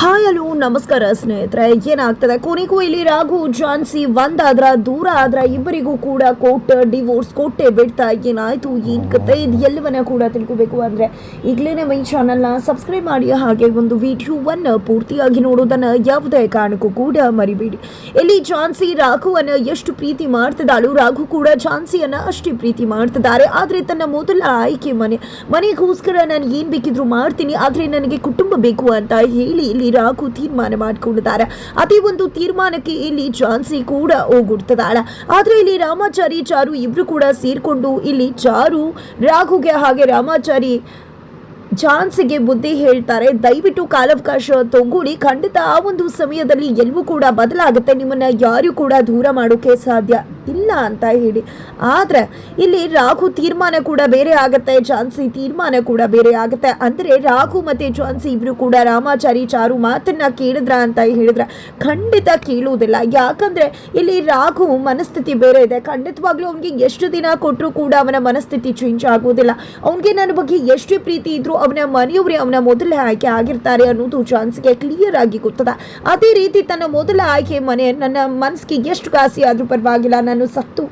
Hi, hello, ನಮಸ್ಕಾರ ಸ್ನೇಹಿತರೆ. ಏನಾಗ್ತದೆ? ಕೊನೆಗೂ ಇಲ್ಲಿ ರಾಘು, ಜಾನ್ಸಿ ಒಂದಾದ್ರ ದೂರ ಆದ್ರ ಇಬ್ಬರಿಗೂ ಕೂಡ ಕೋರ್ಟ್ ಡಿವೋರ್ಸ್ ಕೊಟ್ಟೆ ಬಿಡ್ತಾ ಏನಾಯ್ತು? ಏನ್ ಕತೆ ಇದು? ಎಲ್ಲವನ್ನ ಕೂಡ ತಿಳ್ಕೊಬೇಕು ಅಂದ್ರೆ ಈಗಲೇ ಮೈ ನ ಸಬ್ಸ್ಕ್ರೈಬ್ ಮಾಡಿ, ಹಾಗೆ ಒಂದು ವಿಡಿಯೋವನ್ನು ಪೂರ್ತಿಯಾಗಿ ನೋಡೋದನ್ನ ಯಾವುದೇ ಕಾರಣಕ್ಕೂ ಕೂಡ ಮರಿಬೇಡಿ. ಇಲ್ಲಿ ಜಾನ್ಸಿ ರಾಘುವನ್ನ ಎಷ್ಟು ಪ್ರೀತಿ ಮಾಡ್ತಿದ್ದಾಳು? ರಾಘು ಕೂಡ ಜಾನ್ಸಿಯನ್ನ ಅಷ್ಟೇ ಪ್ರೀತಿ ಮಾಡ್ತಿದ್ದಾರೆ. ಆದ್ರೆ ತನ್ನ ಮೊದಲ ಆಯ್ಕೆ ಮನೆ, ಮನೆಗೋಸ್ಕರ ನಾನು ಏನ್ ಬೇಕಿದ್ರು ಮಾಡ್ತೀನಿ, ಆದ್ರೆ ನನಗೆ ಕುಟುಂಬ ಬೇಕು ಅಂತ ಹೇಳಿ ಇಲ್ಲಿ ರಾಘು ತೀರ್ಮಾನ ಮಾಡಿಕೊಂಡಿದ್ದಾರೆ ಅದೇ ಒಂದು ತೀರ್ಮಾನಕ್ಕೆ ಇಲ್ಲಿ ಜಾನ್ಸಿ ಕೂಡ ಹೋಗುಡ್ತದಾಳ ಆದ್ರೆ ಇಲ್ಲಿ ರಾಮಾಚಾರಿ ಚಾರು ಇಬ್ರು ಕೂಡ ಸೇರ್ಕೊಂಡು ಇಲ್ಲಿ ಚಾರು ರಾಘುಗೆ ಹಾಗೆ ರಾಮಾಚಾರಿ ಝಾನ್ಸಿಗೆ ಬುದ್ಧಿ ಹೇಳ್ತಾರೆ. ದಯವಿಟ್ಟು ಕಾಲಾವಕಾಶ ತೊಗೊಳ್ಳಿ. ಖಂಡಿತ ಆ ಒಂದು ಸಮಯದಲ್ಲಿ ಎಲ್ಲವೂ ಕೂಡ ಬದಲಾಗುತ್ತೆ. ನಿಮ್ಮನ್ನ ಯಾರು ಕೂಡ ದೂರ ಮಾಡೋಕೆ ಸಾಧ್ಯ ಇಲ್ಲ ಅಂತ ಹೇಳಿ. ಆದರೆ ಇಲ್ಲಿ ರಾಘು ತೀರ್ಮಾನ ಕೂಡ ಬೇರೆ ಆಗುತ್ತೆ, ಝಾನ್ಸಿ ತೀರ್ಮಾನ ಕೂಡ ಬೇರೆ ಆಗುತ್ತೆ. ಅಂದರೆ ರಾಘು ಮತ್ತು ಝಾನ್ಸಿ ಇಬ್ಬರು ಕೂಡ ರಾಮಾಚಾರಿ ಚಾರು ಮಾತನ್ನ ಕೇಳಿದ್ರ ಅಂತ ಹೇಳಿದ್ರೆ. ಖಂಡಿತ ಕೇಳುವುದಿಲ್ಲ. ಯಾಕಂದರೆ ಇಲ್ಲಿ ರಾಘು ಮನಸ್ಥಿತಿ ಬೇರೆ ಇದೆ. ಖಂಡಿತವಾಗ್ಲೂ ಅವನಿಗೆ ಎಷ್ಟು ದಿನ ಕೊಟ್ಟರು ಕೂಡ ಅವನ ಮನಸ್ಥಿತಿ ಚೇಂಜ್ ಆಗೋದಿಲ್ಲ ಅವನಿಗೆ ನನ್ನ ಬಗ್ಗೆ ಎಷ್ಟು ಪ್ರೀತಿ ಇದ್ದರೂ ಅವನ ಮನೆಯವರೇ ಅವನ ಮೊದಲ ಆಯ್ಕೆ ಆಗಿರ್ತಾರೆ ಅನ್ನೋದು ಝಾನ್ಸಿಗೆ ಕ್ಲಿಯರ್ ಆಗಿ ಗೊತ್ತದ. ಅದೇ ರೀತಿ ತನ್ನ ಮೊದಲ ಆಯ್ಕೆ ಮನೆ, ನನ್ನ ಮನಸ್ಸಿಗೆ ಎಷ್ಟು ಕಾಸಿ ಆದರೂ ಪರವಾಗಿಲ್ಲ ನಾನು ಸತ್ತು.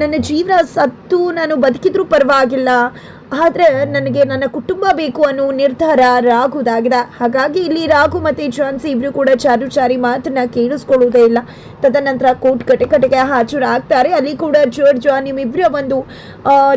ನನ್ನ ಜೀವನ ಸತ್ತು ನಾನು ಬದುಕಿದ್ರೂ ಪರವಾಗಿಲ್ಲ. ಆದ್ರೆ ನನಗೆ ನನ್ನ ಕುಟುಂಬ ಬೇಕು ಅನ್ನೋ ನಿರ್ಧಾರ ರಾಘುದಾಗಿದೆ ಹಾಗಾಗಿ ಇಲ್ಲಿ ರಾಘು ಮತ್ತೆ ಜಾನ್ಸಿ ಇಬ್ರು ಕೂಡ ಚಾರು ಚಾರಿ ಮಾತನ್ನ ಕೇಳಿಸ್ಕೊಳ್ಳುವುದೇ ಇಲ್ಲ. ತದನಂತರ ಕೋರ್ಟ್ ಕಟೆ ಕಟೆಗೆ ಹಾಜರಾಗ್ತಾರೆ. ಅಲ್ಲಿ ಕೂಡ ಜಡ್ಜ್ ನಿಮ್ಮಿಬ್ಬರ ಒಂದು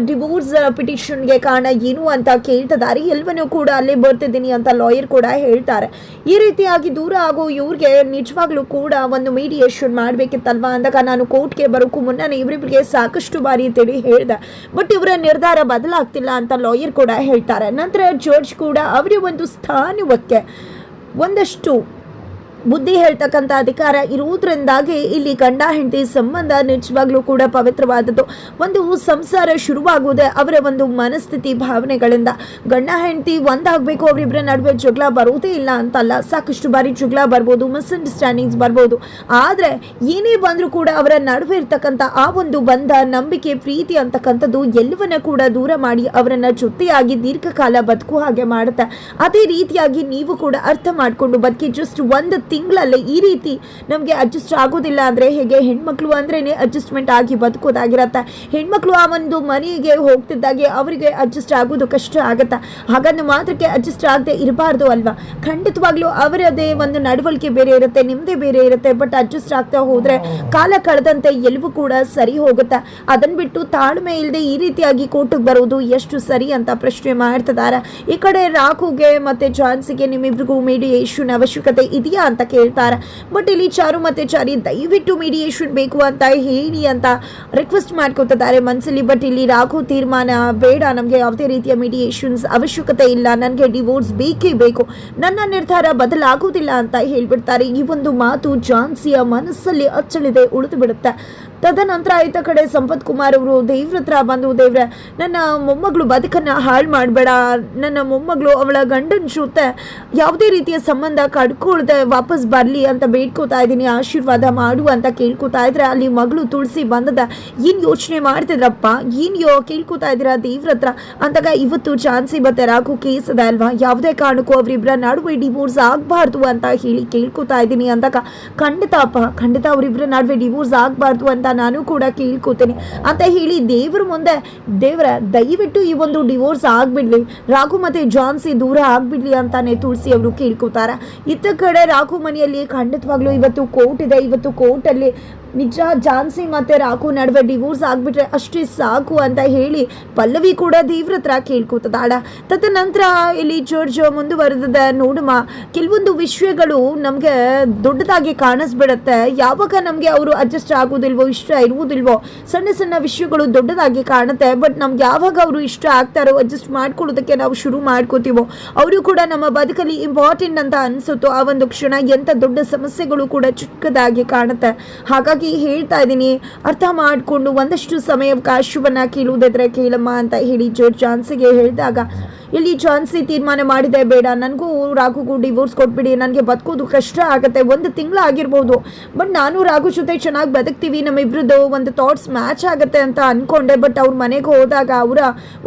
ಡಿವೋರ್ಸ್ ಪಿಟಿಷನ್ಗೆ ಕಾರಣ ಏನು ಅಂತ ಕೇಳ್ತಿದ್ದಾರೆ ಎಲ್ಲವನ್ನೂ ಕೂಡ ಅಲ್ಲೇ ಬರ್ತಿದ್ದೀನಿ ಅಂತ ಲಾಯರ್ ಕೂಡ ಹೇಳ್ತಾರೆ. ಈ ರೀತಿಯಾಗಿ ದೂರ ಆಗೋ ಇವ್ರಿಗೆ ನಿಜವಾಗ್ಲೂ ಕೂಡ ಒಂದು ಮೀಡಿಯೇಷನ್ ಮಾಡ್ಬೇಕಿತ್ತಲ್ವಾ ಅಂದಾಗ ನಾನು ಕೋರ್ಟ್ಗೆ ಬರೋಕ್ಕೂ ಮುನ್ನ ಇವರಿಬ್ಬರಿಗೆ ಸಾಕಷ್ಟು ಬಾರಿ ತಿಳಿ ಹೇಳಿದೆ. ಬಟ್ ಇವರ ನಿರ್ಧಾರ ಬದಲಾಗ್ತಿಲ್ಲ ಅಂತ ಲಾಯರ್ ಕೂಡ ಹೇಳ್ತಾರೆ. ನಂತರ ಜಾರ್ಜ್ ಕೂಡ ಅವರ ಒಂದು ಸ್ಥಾನಕ್ಕೆ ಒಂದಷ್ಟು ಬುದ್ಧಿ ಹೇಳ್ತಕ್ಕಂಥ ಅಧಿಕಾರ ಇರುವುದರಿಂದಾಗಿ ಇಲ್ಲಿ ಗಂಡ, ಹೆಂಡತಿ ಸಂಬಂಧ ನಿಜವಾಗ್ಲೂ ಕೂಡ ಪವಿತ್ರವಾದದ್ದು. ಒಂದು ಸಂಸಾರ ಶುರುವಾಗುವುದೇ ಅವರ ಒಂದು ಮನಸ್ಥಿತಿ ಭಾವನೆಗಳಿಂದ. ಗಂಡ, ಹೆಂಡತಿ ಒಂದಾಗಬೇಕು, ಅವರಿಬ್ಬರ ನಡುವೆ ಜಗಳ ಬರುವುದೇ ಇಲ್ಲ ಅಂತಲ್ಲ. ಸಾಕಷ್ಟು ಬಾರಿ ಜಗಳ ಬರ್ಬೋದು ಮಿಸ್ಅಂಡರ್ಸ್ಟ್ಯಾಂಡಿಂಗ್ಸ್ ಬರ್ಬೋದು. ಆದರೆ ಏನೇ ಬಂದರೂ ಕೂಡ ಅವರ ನಡುವೆ ಇರ್ತಕ್ಕಂಥ ಆ ಒಂದು ಬಂಧ, ನಂಬಿಕೆ, ಪ್ರೀತಿ ಅಂತಕ್ಕಂಥದ್ದು ಎಲ್ಲವನ್ನ ಕೂಡ ದೂರ ಮಾಡಿ ಅವರನ್ನ ಜೊತೆಯಾಗಿ ದೀರ್ಘಕಾಲ ಬದುಕು ಹಾಗೆ ಮಾಡುತ್ತೆ. ಅದೇ ರೀತಿಯಾಗಿ ನೀವು ಕೂಡ ಅರ್ಥ ಮಾಡಿಕೊಂಡು ಬದುಕಿ ಜಸ್ಟ್ ಒಂದು ತಿಂಗಳಲ್ಲಿ ಈ ರೀತಿ ನಮಗೆ ಅಡ್ಜಸ್ಟ್ ಆಗೋದಿಲ್ಲ ಅಂದರೆ ಹೇಗೆ ಹೆಣ್ಮಕ್ಳು ಅಂದ್ರೇ ಅಡ್ಜಸ್ಟ್ಮೆಂಟ್ ಆಗಿ ಬದುಕೋದಾಗಿರತ್ತೆ. ಹೆಣ್ಮಕ್ಳು ಆ ಒಂದು ಮನೆಗೆ ಹೋಗ್ತಿದ್ದಾಗೆ ಅವರಿಗೆ ಅಡ್ಜಸ್ಟ್ ಆಗೋದು ಕಷ್ಟ ಆಗತ್ತೆ. ಹಾಗನ್ನು ಮಾತ್ರಕ್ಕೆ ಅಡ್ಜಸ್ಟ್ ಆಗದೆ ಇರಬಾರ್ದು ಅಲ್ವಾ? ಖಂಡಿತವಾಗ್ಲೂ ಅವರದೇ ಒಂದು ನಡವಳಿಕೆ ಬೇರೆ ಇರುತ್ತೆ ನಿಮ್ಮದೇ ಬೇರೆ ಇರುತ್ತೆ ಬಟ್ ಅಡ್ಜಸ್ಟ್ ಆಗ್ತಾ ಹೋದರೆ ಕಾಲ ಕಳೆದಂತೆ ಎಲ್ಲವೂ ಕೂಡ ಸರಿ ಹೋಗುತ್ತೆ. ಅದನ್ನ ಬಿಟ್ಟು ತಾಳ್ಮೆ ಇಲ್ಲದೆ ಈ ರೀತಿಯಾಗಿ ಕೋರ್ಟಿಗೆ ಬರೋದು ಎಷ್ಟು ಸರಿ ಅಂತ ಪ್ರಶ್ನೆ ಮಾಡ್ತಿದ್ದಾರೆ. ಈ ಕಡೆ ರಾಹುಗೆ ಮತ್ತೆ ಜಾನ್ಸಿಗೆ ನಿಮ್ಮಿಬ್ರಿಗೂ ಮೀಡಿಯೇಷನ್ ಅವಶ್ಯಕತೆ ಇದೆಯಾ ಅಂತ ಕೇಳ್ತಾರೆ. ಬಟ್ ಇಲ್ಲಿ ಚಾರು ಮತ್ತೆ ಚಾರಿ ದಯವಿಟ್ಟು ಮೀಡಿಯೇಷನ್ ಬೇಕು ಅಂತ ಹೇಳಿ ಅಂತ ರಿಕ್ವೆಸ್ಟ್ ಮಾಡ್ಕೊತಿದ್ದಾರೆ ಮನಸ್ಸಲ್ಲಿ ಬಟ್ ಇಲ್ಲಿ ರಾಘು ತೀರ್ಮಾನ ಬೇಡ. ನಮಗೆ ಯಾವುದೇ ರೀತಿಯ ಮೀಡಿಯೇಷನ್ಸ್ ಅವಶ್ಯಕತೆ ಇಲ್ಲ. ನನಗೆ ಡಿವೋರ್ಸ್ ಬೇಕೇ ಬೇಕು. ನನ್ನ ನಿರ್ಧಾರ ಬದಲಾಗುವುದಿಲ್ಲ ಅಂತ ಹೇಳ್ಬಿಡ್ತಾರೆ. ಈ ಒಂದು ಮಾತು ಜಾನ್ಸಿಯ ಮನಸ್ಸಲ್ಲಿ ಅಚ್ಚಳಿದೆ, ಉಳಿದು ಬಿಡುತ್ತೆ. ತದನಂತರ ಆಯ್ತ ಕಡೆ ಸಂಪತ್ ಕುಮಾರ್ ಅವರು ದೇವ್ರ ಹತ್ರ ಬಂದು, ದೇವ್ರೆ, ನನ್ನ ಮೊಮ್ಮಗಳು ಬದುಕನ್ನು ಹಾಳು ಮಾಡಬೇಡ. ನನ್ನ ಮೊಮ್ಮಗಳು ಅವಳ ಗಂಡನ ಜೊತೆ ಯಾವುದೇ ರೀತಿಯ ಸಂಬಂಧ ಕಡ್ಕೊಳ್ದೆ ವಾಪಸ್ ಬರಲಿ ಅಂತ ಬೇಡ್ಕೋತಾ ಇದ್ದೀನಿ, ಆಶೀರ್ವಾದ ಮಾಡು ಅಂತ ಕೇಳ್ಕೊತಾ ಇದ್ರೆ ಅಲ್ಲಿ ಮಗಳು ತುಳಸಿ ಬಂದದ. ಏನು ಯೋಚನೆ ಮಾಡ್ತಿದ್ರಪ್ಪ? ಏನು ಯೋ ಕೇಳ್ಕೊತಾ ಇದ್ದೀರಾ ದೇವ್ರ ಹತ್ರ? ಅಂದಾಗ ಇವತ್ತು ಚಾನ್ಸಿ ಮತ್ತೆ ರಾಕು ಕೇಸ್ ಅದ ಅಲ್ವಾ? ಯಾವುದೇ ಕಾರಣಕ್ಕೂ ಅವರಿಬ್ಬರ ನಡುವೆ ಡಿವೋರ್ಸ್ ಆಗಬಾರ್ದು ಅಂತ ಹೇಳಿ ಕೇಳ್ಕೊತಾ ಇದ್ದೀನಿ ಅಂದಾಗ ಖಂಡಿತ ಅಪ್ಪ, ಖಂಡಿತ ಅವರಿಬ್ಬರ ನಡುವೆ ಡಿವೋರ್ಸ್ ಆಗಬಾರ್ದು ಅಂತ ನಾನು ಕೂಡ ಕೇಳ್ಕೋತೇನೆ. ಅಂತ ಹೇಳಿ ದೇವ್ರ ಮುಂದೆ ದೇವ್ರ ದಯವಿಟ್ಟು ಈ ಒಂದು ಡಿವೋರ್ಸ್ ಆಗ್ಬಿಡ್ಲಿ. ರಾಘು ಮತ್ತೆ ಜಾನ್ಸಿ ದೂರ ಆಗ್ಬಿಡ್ಲಿ ಅಂತಾನೆ ತುಳಸಿ ಅವರು ಕೇಳ್ಕೊತಾರೆ. ಇತ್ತ ಕಡೆ ರಾಘು ಮನೆಯಲ್ಲಿ ಖಂಡಿತವಾಗ್ಲೂ ಇವತ್ತು ಕೋರ್ಟ್ ಇದೆ. ಇವತ್ತು ಕೋರ್ಟಲ್ಲಿ ನಿಜ ಜಾನ್ಸಿ ಮತ್ತೆ ರಾಕು ನಡುವೆ ಡಿವೋರ್ಸ್ ಆಗ್ಬಿಟ್ರೆ ಅಷ್ಟೇ ಸಾಕು ಅಂತ ಹೇಳಿ ಪಲ್ಲವಿ ಕೂಡ ದೇವ್ರ ಹತ್ರ ತದ ನಂತರ ಇಲ್ಲಿ ಜೋರ್ಜ್ ಮುಂದುವರೆದ ನೋಡುಮ, ಕೆಲವೊಂದು ವಿಷಯಗಳು ನಮಗೆ ದೊಡ್ಡದಾಗಿ ಕಾಣಿಸ್ಬಿಡತ್ತೆ. ಯಾವಾಗ ನಮಗೆ ಅವರು ಅಡ್ಜಸ್ಟ್ ಆಗೋದಿಲ್ವೋ, ಇಷ್ಟ ಇರುವುದಿಲ್ವೋ, ಸಣ್ಣ ಸಣ್ಣ ವಿಷಯಗಳು ದೊಡ್ಡದಾಗಿ ಕಾಣುತ್ತೆ. ಬಟ್ ನಮ್ಗೆ ಯಾವಾಗ ಅವರು ಇಷ್ಟ ಆಗ್ತಾರೋ ಅಡ್ಜಸ್ಟ್ ಮಾಡ್ಕೊಳ್ಳೋದಕ್ಕೆ ನಾವು ಶುರು ಮಾಡ್ಕೋತೀವೋ, ಅವರು ಕೂಡ ನಮ್ಮ ಬದುಕಲ್ಲಿ ಇಂಪಾರ್ಟೆಂಟ್ ಅಂತ ಅನಿಸುತ್ತೋ, ಆ ಒಂದು ಕ್ಷಣ ಎಂಥ ದೊಡ್ಡ ಸಮಸ್ಯೆಗಳು ಕೂಡ ಚಿಕ್ಕದಾಗಿ ಕಾಣುತ್ತೆ. ಹಾಗಾಗಿ ಹೇಳ್ತಾ ಇದ್ದೀನಿ ಅರ್ಥ ಮಾಡಿಕೊಂಡು ಒಂದಷ್ಟು ಸಮಯ ಕಾಶುವನ್ನು ಕೇಳುವುದಾದ್ರೆ ಕೇಳಮ್ಮ ಅಂತ ಹೇಳಿ ಜಾನ್ಸಿಗೆ ಹೇಳಿದಾಗ ಇಲ್ಲಿ ಝಾನ್ಸಿ ತೀರ್ಮಾನ ಮಾಡಿದೆ, ಬೇಡ. ನನಗೂ ರಾಘುಗೂ ಡಿವೋರ್ಸ್ ಕೊಟ್ಬಿಡಿ. ನನಗೆ ಬದುಕೋದು ಕಷ್ಟ ಆಗುತ್ತೆ. ಒಂದು ತಿಂಗಳು ಆಗಿರ್ಬೋದು. ಬಟ್ ನಾನು ರಾಘು ಜೊತೆ ಚೆನ್ನಾಗಿ ಬದುಕ್ತೀವಿ. ನಮ್ಮಿಬ್ರದ್ದು ಒಂದು ಥಾಟ್ಸ್ ಮ್ಯಾಚ್ ಆಗುತ್ತೆ ಅಂತ ಅಂದ್ಕೊಂಡೆ ಬಟ್ ಅವ್ರ ಮನೆಗೆ ಹೋದಾಗ ಅವರ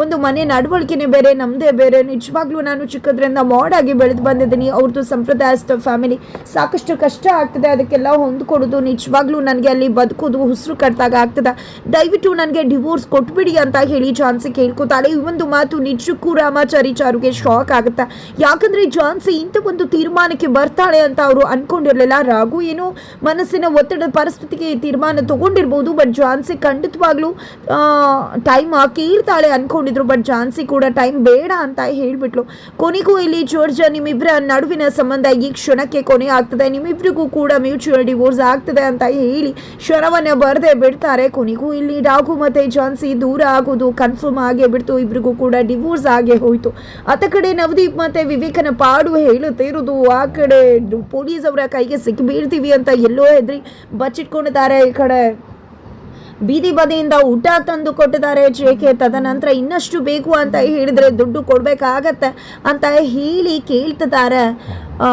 ಒಂದು ಮನೆ ನಡವಳಿಕೆನೇ ಬೇರೆ ನಮ್ಮದೇ ಬೇರೆ. ನಿಜವಾಗ್ಲೂ ನಾನು ಚಿಕ್ಕದ್ರಿಂದ ಮಾಡಾಗಿ ಬೆಳೆದು ಬಂದಿದ್ದೀನಿ. ಅವ್ರದ್ದು ಸಂಪ್ರದಾಯಸ್ಥ ಫ್ಯಾಮಿಲಿ ಸಾಕಷ್ಟು ಕಷ್ಟ ಆಗ್ತದೆ. ಅದಕ್ಕೆಲ್ಲ ಹೊಂದ್ಕೊಡೋದು. ನಿಜವಾಗ್ಲೂ ನನಗೆ ಅಲ್ಲಿ ಬದುಕೋದು ಉಸಿರು ಕಟ್ಟಾಗ ಆಗ್ತದೆ. ದಯವಿಟ್ಟು ನನಗೆ ಡಿವೋರ್ಸ್ ಕೊಟ್ಬಿಡಿ ಅಂತ ಹೇಳಿ ಜಾನ್ಸಿ ಕೇಳ್ಕೊತಾಳೆ. ಈ ಒಂದು ಮಾತು ನಿಜಕ್ಕೂ ರಾಮಾಚಾರಿ ಚಾರುಗೆ ಶಾಕ್ ಆಗುತ್ತೆ? ಯಾಕಂದ್ರೆ ಜಾನ್ಸಿ ಇಂಥ ಒಂದು ತೀರ್ಮಾನಕ್ಕೆ ಬರ್ತಾಳೆ ಅಂತ ಅವರು ಅನ್ಕೊಂಡಿರ್ಲಿಲ್ಲ. ರಾಘು ಏನು ಮನಸ್ಸಿನ ಒತ್ತಡದ ಪರಿಸ್ಥಿತಿಗೆ ಈ ತೀರ್ಮಾನ ತಗೊಂಡಿರ್ಬೋದು ಬಟ್ ಜಾನ್ಸಿ ಖಂಡಿತವಾಗ್ಲೂ ಟೈಮ್ ಕೇಳ್ತಾಳೆ ಅನ್ಕೊಂಡಿದ್ರು ಬಟ್ ಜಾನ್ಸಿ ಕೂಡ ಟೈಮ್ ಬೇಡ ಅಂತ ಹೇಳ್ಬಿಟ್ಲು. ಕೊನೆಗೂ ಇಲ್ಲಿ ಜೋರ್ಜ ನಿಮ್ಮಿಬ್ಬರ ನಡುವಿನ ಸಂಬಂಧ ಈ ಕ್ಷಣಕ್ಕೆ ಕೊನೆ ಆಗ್ತದೆ. ನಿಮ್ಮಿಬ್ಬರಿಗೂ ಕೂಡ ಮ್ಯೂಚುವಲ್ ಡಿವೋರ್ಸ್ ಆಗ್ತದೆ ಅಂತ ಹೇಳಿ ಕ್ಷಣವನ್ನ ಬರದೆ ಬಿಡ್ತಾರೆ. ಕೊನೆಗೂ ಇಲ್ಲಿ ರಾಘು ಮತ್ತೆ ಜಾನ್ಸಿ ದೂರ ಆಗೋದು ಕನ್ಫರ್ಮ್ ಆಗೇ ಬಿಡ್ತು. ಇಬ್ರಿಗೂ ಕೂಡ ಡಿವೋರ್ಸ್ ಆಗೇ ಹೋಯ್ತು. ಅತ್ತ ಕಡೆ ನವದೀಪ್ ಮತ್ತೆ ವಿವೇಕನ ಪಾಡು ಹೇಳುತ್ತಿರುವುದು ಆ ಕಡೆ ಪೊಲೀಸ್ ಅವರ ಕೈಗೆ ಸಿಕ್ಕಿ ಬೀಳ್ತೀವಿ ಅಂತ ಎಲ್ಲೋ ಹೆದ್ರಿ ಬಚ್ಚಿಟ್ಕೊಂಡಿದ್ದಾರೆ ಈ ಕಡೆ. ಬೀದಿ ಬದಿಯಿಂದ ಊಟ ತಂದು ಕೊಟ್ಟಿದ್ದಾರೆ ಜೇಕೆ. ತದನಂತರ ಇನ್ನಷ್ಟು ಬೇಕು ಅಂತ ಹೇಳಿದ್ರೆ ದುಡ್ಡು ಕೊಡಬೇಕಾಗತ್ತೆ ಅಂತ ಹೇಳಿ ಕೇಳ್ತಿದ್ದಾರೆ. ಆ,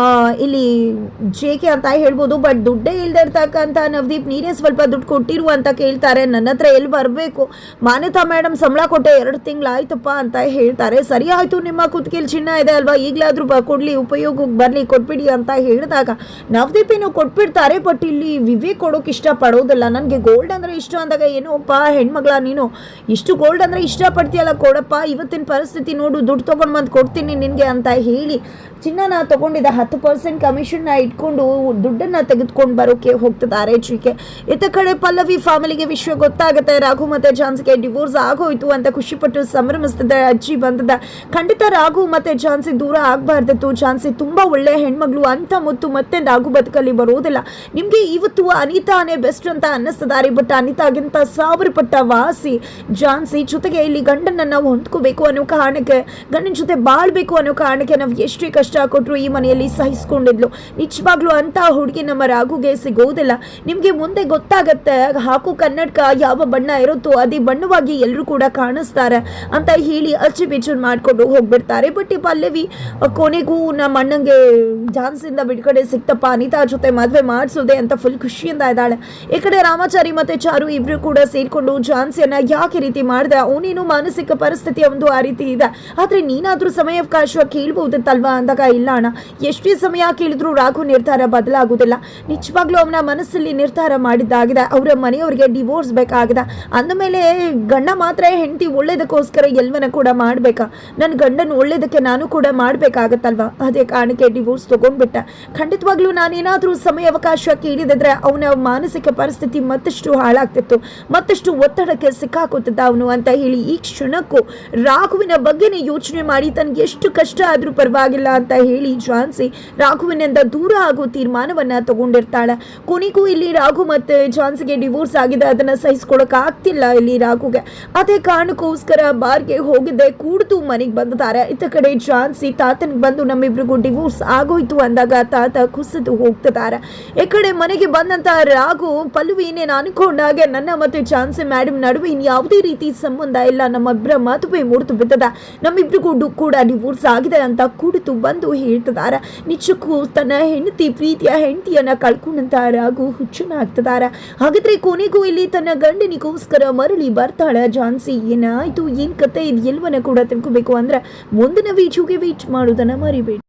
ಜೆ ಕೆ ಅಂತ ಹೇಳ್ಬೋದು ಬಟ್ ದುಡ್ಡೇ ಇಲ್ದೇ ಇರ್ತಕ್ಕಂಥ ನವದೀಪ್ ನೀರೇ ಸ್ವಲ್ಪ ದುಡ್ಡು ಕೊಟ್ಟಿರು ಅಂತ ಕೇಳ್ತಾರೆ. ನನ್ನ ಹತ್ರ ಎಲ್ಲಿ ಬರಬೇಕು? ಮಾನ್ಯತಾ ಮೇಡಮ್ ಸಂಬಳ ಕೊಟ್ಟೆ ಎರಡು ತಿಂಗಳಾಯ್ತಪ್ಪ ಅಂತ ಹೇಳ್ತಾರೆ. ಸರಿ ಆಯ್ತು ನಿಮ್ಮ ಕುತ್ಕಿಲ್ ಚಿನ್ನ ಇದೆ ಅಲ್ವಾ? ಈಗಲಾದರೂ ಬ ಕೊಡ್ಲಿ ಉಪಯೋಗಕ್ಕೆ ಬರಲಿ ಕೊಟ್ಬಿಡಿ ಅಂತ ಹೇಳಿದಾಗ ನವದೀಪ್ ಏನು ಕೊಟ್ಬಿಡ್ತಾರೆ ಬಟ್ ಇಲ್ಲಿ ವಿವೇಕ್ ಕೊಡೋಕೆ ಇಷ್ಟಪಡೋದಿಲ್ಲ. ನನಗೆ ಗೋಲ್ಡ್ ಅಂದರೆ ಇಷ್ಟ ಅಂದಾಗ ಏನೋಪ್ಪ ಹೆಣ್ಮಗಳ ನೀನು ಇಷ್ಟು ಗೋಲ್ಡ್ ಅಂದರೆ ಇಷ್ಟಪಡ್ತೀಯಲ್ಲ ಕೊಡಪ್ಪ. ಇವತ್ತಿನ ಪರಿಸ್ಥಿತಿ ನೋಡು ದುಡ್ಡು ತೊಗೊಂಡು ಬಂದು ಕೊಡ್ತೀನಿ ನಿನಗೆ ಅಂತ ಹೇಳಿ ಚಿನ್ನನ ತಗೊಂಡಿದ್ದ ಹತ್ತು ಪರ್ಸೆಂಟ್ ಕಮಿಷನ್ನ ಇಟ್ಕೊಂಡು ದುಡ್ಡನ್ನ ತೆಗೆದುಕೊಂಡು ಬರೋಕೆ ಹೋಗ್ತಿದ್ದಾರೆ. ಜಿಕೆ ಇತ್ತ ಕಡೆ ಪಲ್ಲವಿ ಫ್ಯಾಮಿಲಿಗೆ ವಿಷಯ ಗೊತ್ತಾಗುತ್ತೆ. ರಾಘು ಮತ್ತೆ ಜಾನ್ಸಿಗೆ ಡಿವೋರ್ಸ್ ಆಗೋಯ್ತು ಅಂತ ಖುಷಿಪಟ್ಟು ಸಂಭ್ರಮಿಸ್ತಿದ್ದಾರೆ ಅಜ್ಜಿ ಬಂದದ. ಖಂಡಿತ ರಾಘು ಮತ್ತೆ ಜಾನ್ಸಿ ದೂರ ಆಗಬಾರ್ದಿತ್ತು. ಜಾನ್ಸಿ ತುಂಬಾ ಒಳ್ಳೆ ಹೆಣ್ಮಗಳು, ಅಂತ ಮುತ್ತು ಮತ್ತೆ ರಾಘು ಬದುಕಲ್ಲಿ ಬರೋದಿಲ್ಲ ನಿಮಗೆ ಇವತ್ತು ಅನಿತಾನೇ ಬೆಸ್ಟ್ ಅಂತ ಅನ್ನಿಸ್ತಿದ್ದಾರೆ ಬಟ್ ಅನಿತಾಗಿಂತ ಸಾವಿರ ಪಟ್ಟ ವಾಸಿ ಜಾನ್ಸಿ ಜೊತೆಗೆ ಇಲ್ಲಿ ಗಂಡನನ್ನ ನಾವು ಹೊಂದ್ಕೋಬೇಕು ಅನ್ನೋ ಕಾರಣಕ್ಕೆ, ಗಂಡನ ಜೊತೆ ಬಾಳ್ಬೇಕು ಅನ್ನೋ ಕಾರಣಕ್ಕೆ ನಾವು ಎಷ್ಟೇ ಕಷ್ಟ ಕೊಟ್ಟರು ಈ ಮನೆಯಲ್ಲಿ ಸಹಿಸ್ಕೊಂಡಿದ್ಲು. ನಿಜವಾಗ್ಲೂ ಅಂತ ಹುಡುಗಿ ನಮ್ಮ ರಾಘುಗೆ ಸಿಗೋದಿಲ್ಲ. ನಿಮ್ಗೆ ಮುಂದೆ ಗೊತ್ತಾಗತ್ತೆ, ಹಾಕು ಕನ್ನಡಕ ಯಾವ ಬಣ್ಣ ಇರುತ್ತೋ ಅದೇ ಬಣ್ಣವಾಗಿ ಎಲ್ಲರೂ ಕೂಡ ಕಾಣಿಸ್ತಾರೆ ಅಂತ ಹೇಳಿ ಅಚ್ಚು ಬಿಚ್ಚು ಮಾಡ್ಕೊಂಡು ಹೋಗ್ಬಿಡ್ತಾರೆ. ಬಟ್ ಈ ಪಲ್ಲವಿ ಕೊನೆಗೂ ನಮ್ಮ ಅಣ್ಣಂಗೆ ಜಾನ್ಸಿಂದ ಬಿಡುಗಡೆ ಸಿಕ್ತಪ್ಪ, ಅನಿತಾ ಜೊತೆ ಮದುವೆ ಮಾಡಿಸೋದೆ ಅಂತ ಫುಲ್ ಖುಷಿಯಿಂದ ಇದ್ದಾಳೆ. ಈ ಕಡೆ ರಾಮಾಚಾರಿ ಮತ್ತೆ ಚಾರು ಇಬ್ರು ಕೂಡ ಸೇರ್ಕೊಂಡು ಜಾನ್ಸಿಯನ್ನ ಯಾಕೆ ರೀತಿ ಮಾಡಿದೆ? ಅವನೇನು ಮಾನಸಿಕ ಪರಿಸ್ಥಿತಿ ಒಂದು ಆ ರೀತಿ ಇದೆ. ಆದ್ರೆ ನೀನಾದ್ರೂ ಸಮಯಾವಕಾಶ ಕೇಳ್ಬೋದಿತ್ತಲ್ವಾ ಅಂದಾಗ ಇಲ್ಲ ಅಣ್ಣ. ಎಷ್ಟೇ ಸಮಯ ಕೇಳಿದ್ರು ರಾಘು ನಿರ್ಧಾರ ಬದಲಾಗುವುದಿಲ್ಲ. ನಿಜವಾಗ್ಲೂ ಅವನ ಮನಸ್ಸಲ್ಲಿ ನಿರ್ಧಾರ ಮಾಡಿದ್ದಾಗಿದೆ. ಅವರ ಮನೆಯವರಿಗೆ ಡಿವೋರ್ಸ್ ಬೇಕಾಗಿದೆ. ಅಂದಮೇಲೆ ಗಂಡ ಮಾತ್ರ ಹೆಂಡತಿ ಒಳ್ಳೇದಕ್ಕೋಸ್ಕರ ಎಲ್ವನ ಕೂಡ ಮಾಡ್ಬೇಕಾ? ನನ್ನ ಗಂಡನ ಒಳ್ಳೇದಕ್ಕೆ ನಾನು ಕೂಡ ಮಾಡ್ಬೇಕಾಗತ್ತಲ್ವಾ? ಅದೇ ಕಾರಣಕ್ಕೆ ಡಿವೋರ್ಸ್ ತಗೊಂಡ್ಬಿಟ್ಟೆ. ಖಂಡಿತವಾಗ್ಲೂ ನಾನೇನಾದರೂ ಸಮಯ ಅವಕಾಶ ಕೇಳಿದಿದ್ರೆ ಅವನ ಮಾನಸಿಕ ಪರಿಸ್ಥಿತಿ ಮತ್ತಷ್ಟು ಹಾಳಾಗ್ತಿತ್ತು. ಮತ್ತಷ್ಟು ಒತ್ತಡಕ್ಕೆ ಸಿಕ್ಕಾಕುತ್ತಿದ್ದ ಅವನು ಅಂತ ಹೇಳಿ ಈ ಕ್ಷಣಕ್ಕೂ ರಾಘುವಿನ ಬಗ್ಗೆನೇ ಯೋಚನೆ ಮಾಡಿ ತನಗೆ ಎಷ್ಟು ಕಷ್ಟ ಆದ್ರೂ ಪರವಾಗಿಲ್ಲ ಅಂತ ಹೇಳಿ ಝಾನ್ಸಿ ರಾಘುವಿನಿಂದ ದೂರ ಆಗೋ ತೀರ್ಮಾನವನ್ನ ತಗೊಂಡಿರ್ತಾಳೆ. ಕೊನೆಗೂ ಇಲ್ಲಿ ರಾಘು ಮತ್ತೆ ಜಾನ್ಸಿಗೆ ಡಿವೋರ್ಸ್ ಆಗಿದೆ ಅದನ್ನ ಸಹಿಸ್ಕೊಳಕ್ ಆಗ್ತಿಲ್ಲ ಇಲ್ಲಿ ರಾಘುಗೆ. ಅದೇ ಕಾರಣಕ್ಕೋಸ್ಕರ ಬಾರ್ಗೆ ಹೋಗಿದ್ದೆ ಕೂಡ್ತು ಮನೆಗೆ ಬಂದಿದ್ದಾರೆ. ಇತ್ತ ಕಡೆ ಜಾನ್ಸಿ ತಾತನಿಗೆ ಬಂದು ನಮ್ಮಿಬ್ರಿಗೂ ಡಿವೋರ್ಸ್ ಆಗೋಯ್ತು ಅಂದಾಗ ತಾತ ಕುಸಿದು ಹೋಗ್ತಿದ್ದಾರೆ. ಈ ಕಡೆ ಮನೆಗೆ ಬಂದಂತ ರಾಘು, ಪಲ್ಲವಿ ಏನೇನು ಅನ್ಕೊಂಡಾಗೆ ನನ್ನ ಮತ್ತೆ ಜಾನ್ಸಿ ಮೇಡಮ್ ನಡುವೆ ಯಾವುದೇ ರೀತಿ ಸಂಬಂಧ ಇಲ್ಲ. ನಮ್ಮಿಬ್ಬರ ಮದುವೆ ಮುರಿದು ಬಿದ್ದದ. ನಮ್ಮಿಬ್ರಿಗೂ ಕೂಡ ಡಿವೋರ್ಸ್ ಆಗಿದೆ ಅಂತ ಕುಡಿತು ಬಂದು ಹೇಳ್ತಿದ್ದಾರೆ. ನಿಜಕ್ಕೂ ತನ್ನ ಹೆಂಡತಿ ಪ್ರೀತಿಯ ಹೆಂಡತಿಯನ್ನ ಕಳ್ಕೊಂಡಂತ ರಾಘು ಆಗ್ತದಾರ ಹಾಗಾದ್ರೆ ಕೊನೆಗೂ ಇಲ್ಲಿ ತನ್ನ ಗಂಡನಿಗೋಸ್ಕರ ಮರಳಿ ಬರ್ತಾಳ ಝಾನ್ಸಿ. ಏನಾಯ್ತು? ಏನ್ ಕತೆ? ಇದು ಎಲ್ಲವನ್ನ ಕೂಡ ತಿಳ್ಕೊಬೇಕು ಅಂದ್ರೆ ಮುಂದಿನ ವೀಡಿಯೋಗೆ ವೇಟ್ ಮಾಡೋದನ್ನ ಮರಿಬೇಡಿ.